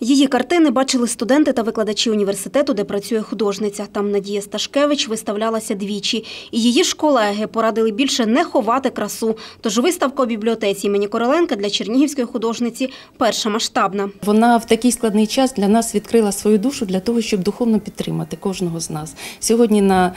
Її картини бачили студенти та викладачі університету, де працює художниця. Там Надія Сташкевич виставлялася двічі. І її ж колеги порадили більше не ховати красу. Тож виставка у бібліотеці імені Короленка для чернігівської художниці перша масштабна. Вона в такий складний час для нас відкрила свою душу для того, щоб духовно підтримати кожного з нас. Сьогодні на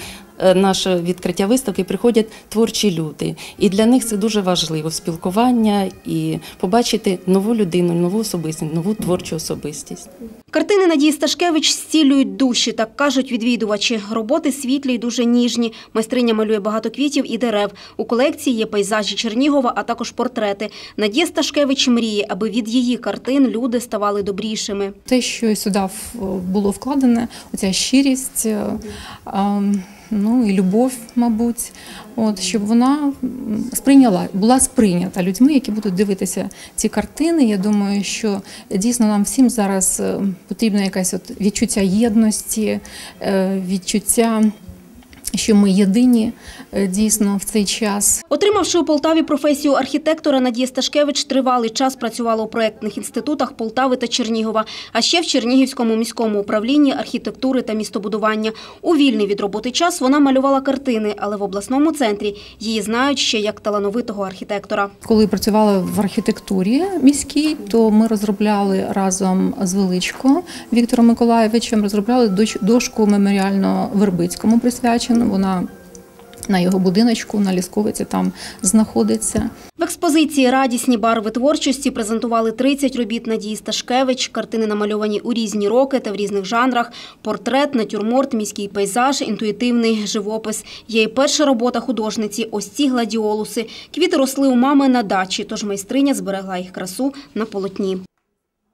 наше відкриття виставки приходять творчі люди, і для них це дуже важливо спілкування і побачити нову людину, нову особистість, нову творчу особистість. Картини Надії Сташкевич зцілюють душі, так кажуть відвідувачі. Роботи світлі й дуже ніжні. Майстриня малює багато квітів і дерев. У колекції є пейзажі Чернігова, а також портрети. Надія Сташкевич мріє, аби від її картин люди ставали добрішими. Те, що сюди було вкладене, оця щирість, е, ну і любов, мабуть, от, щоб вона сприйняла, була сприйнята людьми, які будуть дивитися ці картини. Я думаю, що дійсно нам всім зараз е, потрібно якесь от відчуття єдності, е, відчуття, що ми єдині е, дійсно в цей час. Отримавши у Полтаві професію архітектора, Надія Сташкевич тривалий час працювала у проєктних інститутах Полтави та Чернігова, а ще в Чернігівському міському управлінні архітектури та містобудування. У вільний від роботи час вона малювала картини, але в обласному центрі її знають ще як талановитого архітектора. Коли працювала в архітектурі міській, то ми розробляли разом з Величко Віктором Миколаєвичем, розробляли дошку меморіально Вербицькому присвячену. Вона на його будиночку на Лісковиці там знаходиться. В експозиції Радісні барви творчості презентували 30 робіт Надії Сташкевич. Картини намальовані у різні роки та в різних жанрах: портрет, натюрморт, міський пейзаж, інтуїтивний живопис. Є і перша робота художниці ось ці гладіолуси. Квіти росли у мами на дачі, тож майстриня зберегла їх красу на полотні.